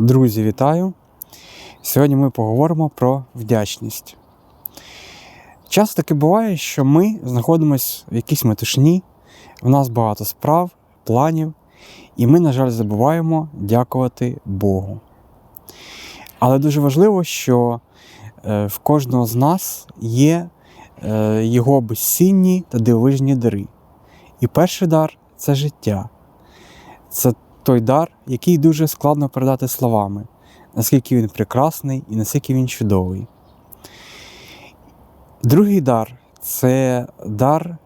Друзі, вітаю! Сьогодні ми поговоримо про вдячність. Часто таки буває, що ми знаходимося в якійсь метушні, в нас багато справ, планів, і ми, на жаль, забуваємо дякувати Богу. Але дуже важливо, що е, в кожного з нас є е, його безцінні та дивовижні дари. І перший дар це життя. Це той дар, який дуже складно передати словами, наскільки він прекрасний і наскільки він чудовий. Другий дар це дар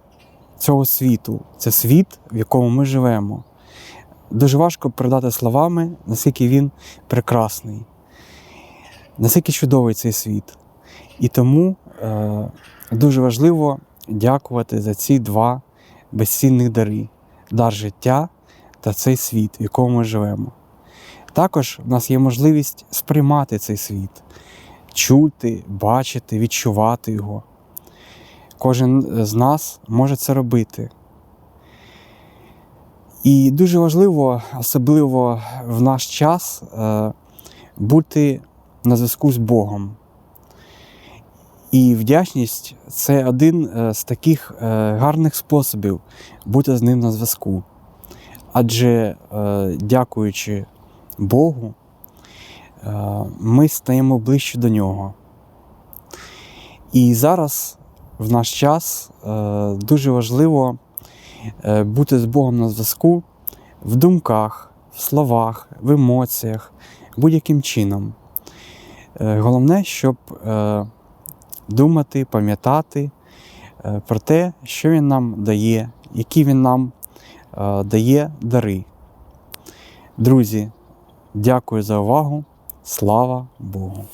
цього світу, це світ, в якому ми живемо. Дуже важко передати словами, наскільки він прекрасний, наскільки чудовий цей світ. І тому е, дуже важливо дякувати за ці два безцінних дари дар життя та цей світ, в якому ми живемо. Також в нас є можливість сприймати цей світ, чути, бачити, відчувати його. Кожен з нас може це робити. І дуже важливо, особливо в наш час, е, бути на зв'язку з Богом. І вдячність це один е, з таких е, гарних способів бути з ним на зв'язку. Адже е, дякуючи Богу, ми стаємо ближче до нього. І зараз, в наш час, дуже важливо бути з Богом на зв'язку в думках, в словах, в емоціях, будь-яким чином. Головне, щоб думати, пам'ятати про те, що він нам дає, які він нам дає дари. Друзі, дякую за увагу. Слава Богу!